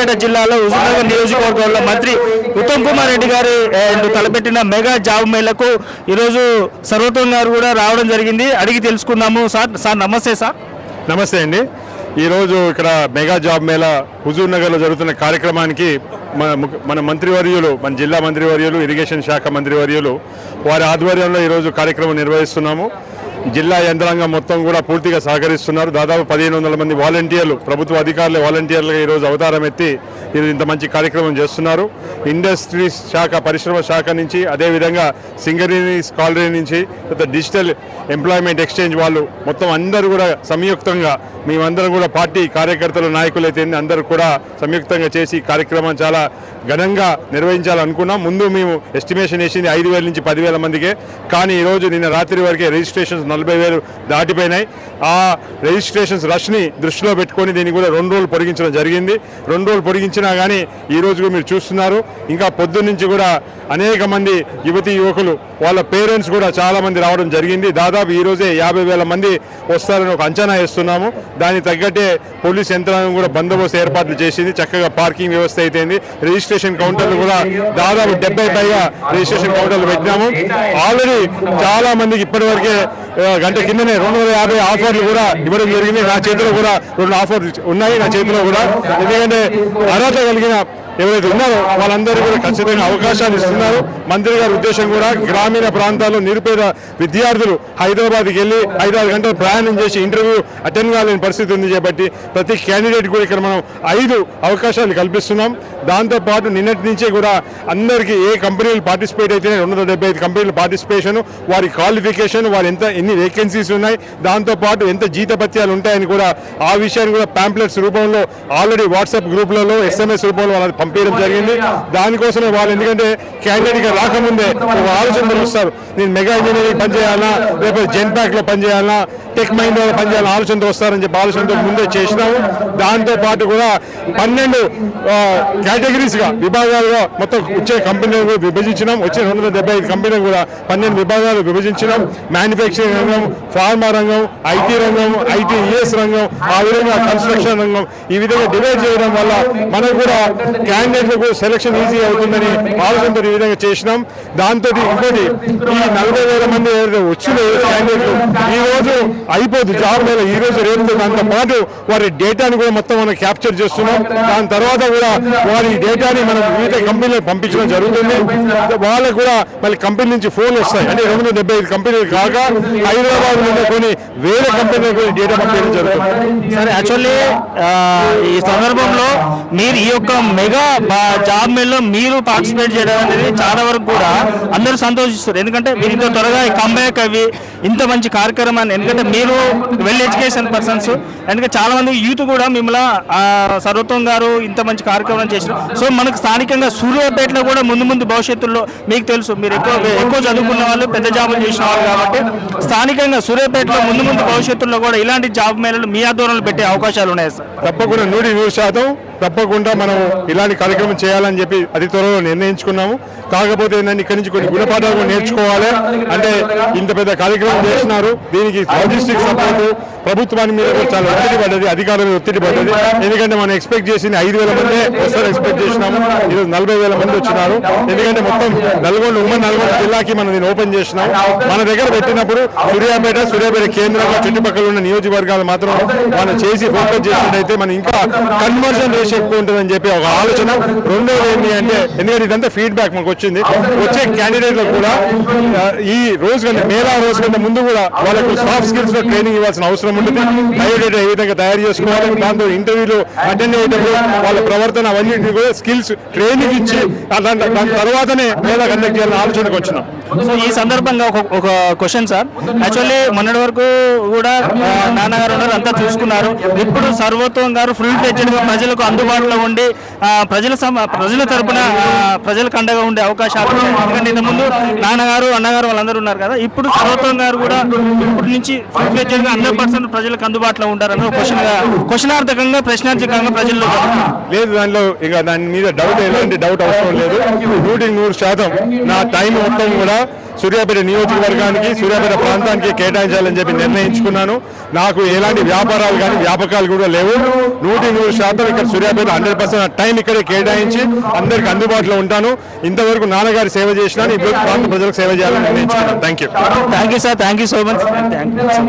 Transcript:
సిద్దిపేట జిల్లాలో హుజూర్నగర్ నియోజకవర్గంలో మంత్రి ఉత్తమ్ కుమార్ రెడ్డి గారు తలపెట్టిన మెగా జాబ్ మేళకు ఈరోజు సర్వోత్తం గారు కూడా రావడం జరిగింది. అడిగి తెలుసుకున్నాము సార్ సార్ నమస్తే సార్. నమస్తే అండి. ఈరోజు ఇక్కడ మెగా జాబ్ మేళా హుజూర్ నగర్లో జరుగుతున్న కార్యక్రమానికి మన మన మంత్రివర్యులు మన జిల్లా మంత్రివర్యులు ఇరిగేషన్ శాఖ మంత్రివర్యులు వారి ఆధ్వర్యంలో ఈరోజు కార్యక్రమం నిర్వహిస్తున్నాము. జిల్లా యంత్రాంగం మొత్తం కూడా పూర్తిగా సహకరిస్తున్నారు. దాదాపు పదిహేను వందల మంది వాలంటీర్లు ప్రభుత్వ అధికారులు వాలంటీర్లుగా ఈరోజు అవతారం ఎత్తి ఇంత మంచి కార్యక్రమం చేస్తున్నారు. ఇండస్ట్రీస్ శాఖ పరిశ్రమ శాఖ నుంచి అదేవిధంగా సింగరేణిస్ కాలనీ నుంచి డిజిటల్ ఎంప్లాయ్మెంట్ ఎక్స్చేంజ్ వాళ్ళు మొత్తం అందరూ కూడా సంయుక్తంగా మేమందరం కూడా పార్టీ కార్యకర్తలు నాయకులైతే అందరూ కూడా సంయుక్తంగా చేసి కార్యక్రమం చాలా ఘనంగా నిర్వహించాలనుకున్నాం. ముందు మేము ఎస్టిమేషన్ వేసింది ఐదు వేల నుంచి పదివేల మందికే. కానీ ఈరోజు నిన్న రాత్రి వరకే రిజిస్ట్రేషన్స్ నలభై వేలు దాటిపోయినాయి. ఆ రిజిస్ట్రేషన్స్ రష్ని దృష్టిలో పెట్టుకొని దీన్ని కూడా రెండు రోజులు పొడిగించడం జరిగింది. రెండు రోజులు పొడిగించినా కానీ ఈ రోజు మీరు చూస్తున్నారు. ఇంకా పొద్దున్న నుంచి కూడా అనేక మంది యువతి యువకులు వాళ్ళ పేరెంట్స్ కూడా చాలా మంది రావడం జరిగింది. దాదాపు ఈ రోజే యాభై వేల మంది వస్తారని ఒక అంచనా వేస్తున్నాము. దానికి తగ్గట్టే పోలీస్ యంత్రాంగం కూడా బందోబస్తు ఏర్పాట్లు చేసింది. చక్కగా పార్కింగ్ వ్యవస్థ అయితేంది రిజిస్ట్రేషన్ కౌంటర్లు కూడా దాదాపు డెబ్బై పైగా రిజిస్ట్రేషన్ కౌంటర్లు పెట్టినాము. ఆల్రెడీ చాలా మందికి ఇప్పటివరకే గంట కిందనే రెండు వందల యాభై ఆఫర్లు కూడా ఇవ్వడం జరిగింది. నా చేతిలో కూడా రెండు ఆఫర్లు ఉన్నాయి. నా చేతిలో కూడా. ఎందుకంటే అర కలిగిన ఎవరైతే ఉన్నారో వాళ్ళందరూ కూడా ఖచ్చితంగా అవకాశాలు ఇస్తున్నారు. మంత్రి గారి ఉద్దేశం కూడా గ్రామీణ ప్రాంతాల్లో నిరుపేద విద్యార్థులు హైదరాబాద్కి వెళ్ళి ఐదారు గంటలు ప్రయాణం చేసి ఇంటర్వ్యూ అటెండ్ కాలేని పరిస్థితి ఉంది కాబట్టి ప్రతి క్యాండిడేట్ కూడా ఇక్కడ మనం ఐదు అవకాశాలు కల్పిస్తున్నాం. దాంతోపాటు నిన్నటి నుంచే కూడా అందరికీ ఏ కంపెనీలు పార్టిసిపేట్ అయితే రెండు వందల డెబ్బై ఐదు కంపెనీల పార్టిసిపేషన్ వారి క్వాలిఫికేషన్ వారు ఎంత ఎన్ని వేకెన్సీస్ ఉన్నాయి దాంతోపాటు ఎంత జీతభత్యాలు ఉంటాయని కూడా ఆ విషయాన్ని కూడా ప్యాంప్లెట్స్ రూపంలో ఆల్రెడీ వాట్సాప్ గ్రూప్లలో ఎస్ఎంఎస్ రూపంలో వాళ్ళ పంపించడం జరిగింది. దానికోసమే వాళ్ళు ఎందుకంటే క్యాండిడేట్గా రాకముందే ఒక ఆలోచనలు వస్తారు. నేను మెగా ఇంజనీరింగ్ పనిచేయాలా లేకపోతే జెన్ ప్యాక్లో పనిచేయాలా టెక్ మైండ్లో పనిచేయాలని ఆలోచనతో వస్తారని చెప్పి ఆలోచనతో ముందే చేసినాము. దాంతో పాటు కూడా పన్నెండు కేటగిరీస్గా విభాగాలుగా మొత్తం వచ్చే కంపెనీలు విభజించినాం. వచ్చే రెండు వందల డెబ్బై ఐదు కంపెనీలు కూడా పన్నెండు విభాగాలు విభజించినాం. మ్యానుఫ్యాక్చరింగ్ రంగం ఫార్మా రంగం ఐటీ రంగం ఐటీఈఎస్ రంగం ఆ విధంగా కన్స్ట్రక్షన్ రంగం ఈ విధంగా డివైడ్ చేయడం వల్ల మనకు కూడా క్యాండిడేట్లకు సెలక్షన్ ఈజీ అవుతుందని ఆలోచనతో ఈ విధంగా చేసినాం. దాంతో ఇంకోటి ఈ నలభై వేల మంది వచ్చిన క్యాండిడేట్లు ఈ రోజు అయిపోద్ది జాబ్ మీద ఈ రోజు రేపు దాంతో పాటు వారి డేటాని కూడా మొత్తం మనం క్యాప్చర్ చేస్తున్నాం. దాని తర్వాత కూడా వారి డేటాని మనం వివిధ కంపెనీలకు పంపించడం జరుగుతుంది. వాళ్ళకు కూడా మళ్ళీ కంపెనీ నుంచి ఫోన్ వస్తాయి. అంటే రెండు వందల డెబ్బై ఐదు కంపెనీలు కాక హైదరాబాద్ నుండి కొన్ని వేరే కంపెనీలకు డేటా పంపించడం జరుగుతుంది. సరే యాక్చువల్లీ ఈ సందర్భంలో మీరు ఈ యొక్క మెగా కూడా జాబ్ మేల్లో మీరు పార్టిసిపేట్ చేయడం అనేది చాలా వరకు కూడా అందరూ సంతోషిస్తారు. ఎందుకంటే మీరు ఇంత త్వరగా కంబ్యాక్ అవి ఇంత మంచి కార్యక్రమాన్ని ఎందుకంటే మీరు వెల్ ఎడ్యుకేషన్ పర్సన్స్ ఎందుకంటే చాలా మంది యూత్ కూడా మిమ్మల్ని సర్వత్వం గారు ఇంత మంచి కార్యక్రమం చేశారు. సో మనకు స్థానికంగా సూర్యాపేటలో కూడా ముందు ముందు భవిష్యత్తులో మీకు తెలుసు మీరు ఎక్కువ ఎక్కువ చదువుకున్న వాళ్ళు పెద్ద జాబులు చేసిన వాళ్ళు కాబట్టి స్థానికంగా సూర్యాపేటలో ముందు ముందు భవిష్యత్తులో కూడా ఇలాంటి జాబ్ మేళలు మీ ఆధ్వర్యంలో పెట్టే అవకాశాలు ఉన్నాయి సార్ తప్పకుండా నూటి నూరు శాతం తప్పకుండా మనం ఇలాంటి కార్యక్రమం చేయాలని చెప్పి అతి త్వరలో నిర్ణయించుకున్నాము. కాకపోతే నన్ను ఇక్కడి నుంచి కొన్ని గుణపాఠాలు నేర్చుకోవాలి. అంటే ఇంత పెద్ద కార్యక్రమం చేస్తున్నారు. దీనికి లాజిస్టిక్ సపోర్ట్ ప్రభుత్వాన్ని మీద చాలా ఒత్తిడి పడ్డది అధికారుల మీద ఒత్తిడి పడ్డది. ఎందుకంటే మనం ఎక్స్పెక్ట్ చేసింది ఐదు వేల మంది వస్తారు ఎక్స్పెక్ట్ చేసినాము. ఈరోజు నలభై వేల మంది వచ్చినారు. ఎందుకంటే మొత్తం నల్గొండ ఉమ్మడి నల్గొండ జిల్లాకి మనం దీన్ని ఓపెన్ చేసినాం మన దగ్గర పెట్టినప్పుడు సూర్యాపేట సూర్యాపేట కేంద్రంగా చుట్టుపక్కల ఉన్న నియోజకవర్గాలు మాత్రం మనం చేసి ఫోకస్ చేసినట్టయితే మనం ఇంకా కన్వర్జన్ రేషియో ఎక్కువ ఉంటుందని చెప్పి ఒక ఆలోచన. రెండోది ఏంటి అంటే ఎందుకంటే ఇదంతా ఫీడ్బ్యాక్ మనకు వచ్చింది. వచ్చే క్యాండిడేట్లకు కూడా ఈ రోజు కంటే మేళా రోజు కంటే ముందు కూడా వాళ్ళకు సాఫ్ట్ స్కిల్స్లో ట్రైనింగ్ ఇవ్వాల్సిన అవసరం ఉంటుంది బయోడేటా ఏ విధంగా తయారు చేసుకోవాలి దాంతో ఇంటర్వ్యూలు అటెండ్ అయ్యేటప్పుడు వాళ్ళ ప్రవర్తన అవన్నింటినీ కూడా స్కిల్స్ ట్రైనింగ్ ఇచ్చి అలాంటి దాని తర్వాతనే మేళా కండక్ట్ చేయాలని ఆలోచనకు వచ్చినాం. సో ఈ సందర్భంగా ఒక ఒక క్వశ్చన్ సార్ యాక్చువల్లీ మొన్నటి వరకు కూడా నాన్నగారు ఉన్నారు అంతా చూసుకున్నారు. ఇప్పుడు సర్వోత్వం గారు ఫుల్ ఫ్లెడ్జెడ్గా ప్రజలకు అందుబాటులో ఉండి ప్రజల సమ ప్రజల తరపున ప్రజలకు అండగా ఉండే అవకాశాలు. ఎందుకంటే ఇంతకుముందు నాన్నగారు అన్నగారు వాళ్ళందరూ ఉన్నారు కదా. ఇప్పుడు సర్వోత్వం గారు కూడా ఇప్పటి నుంచి ఫుల్ ఫ్లెడ్జెడ్గా హండ్రెడ్ పర్సెంట్ ప్రజలకు అందుబాటులో ఉంటారని ఒక క్వశ్చన్ క్వశ్చనార్థకంగా ప్రశ్నార్థకంగా ప్రజల్లో. లేదు దానిలో ఇక దాని మీద డౌట్ ఎలాంటి డౌట్ అవసరం లేదు. నూటికి నూరు శాతం నా టైం మొత్తం కూడా సూర్యాపేట నియోజకవర్గానికి సూర్యాపేట ప్రాంతానికి కేటాయించాలని చెప్పి నిర్ణయించుకున్నాను. నాకు ఎలాంటి వ్యాపారాలు కానీ వ్యాపకాలు కూడా లేవు. నూటి నూరు శాతం ఇక్కడ సూర్యాపేట హండ్రెడ్ పర్సెంట్ టైం ఇక్కడే కేటాయించి అందరికి అందుబాటులో ఉంటాను. ఇంతవరకు నాన్నగారి సేవ చేసినాను ఇప్పుడు ప్రాంత ప్రజలకు సేవ చేయాలని నిర్ణయించుకున్నాను. Thank you thank you sir thank you so much thank you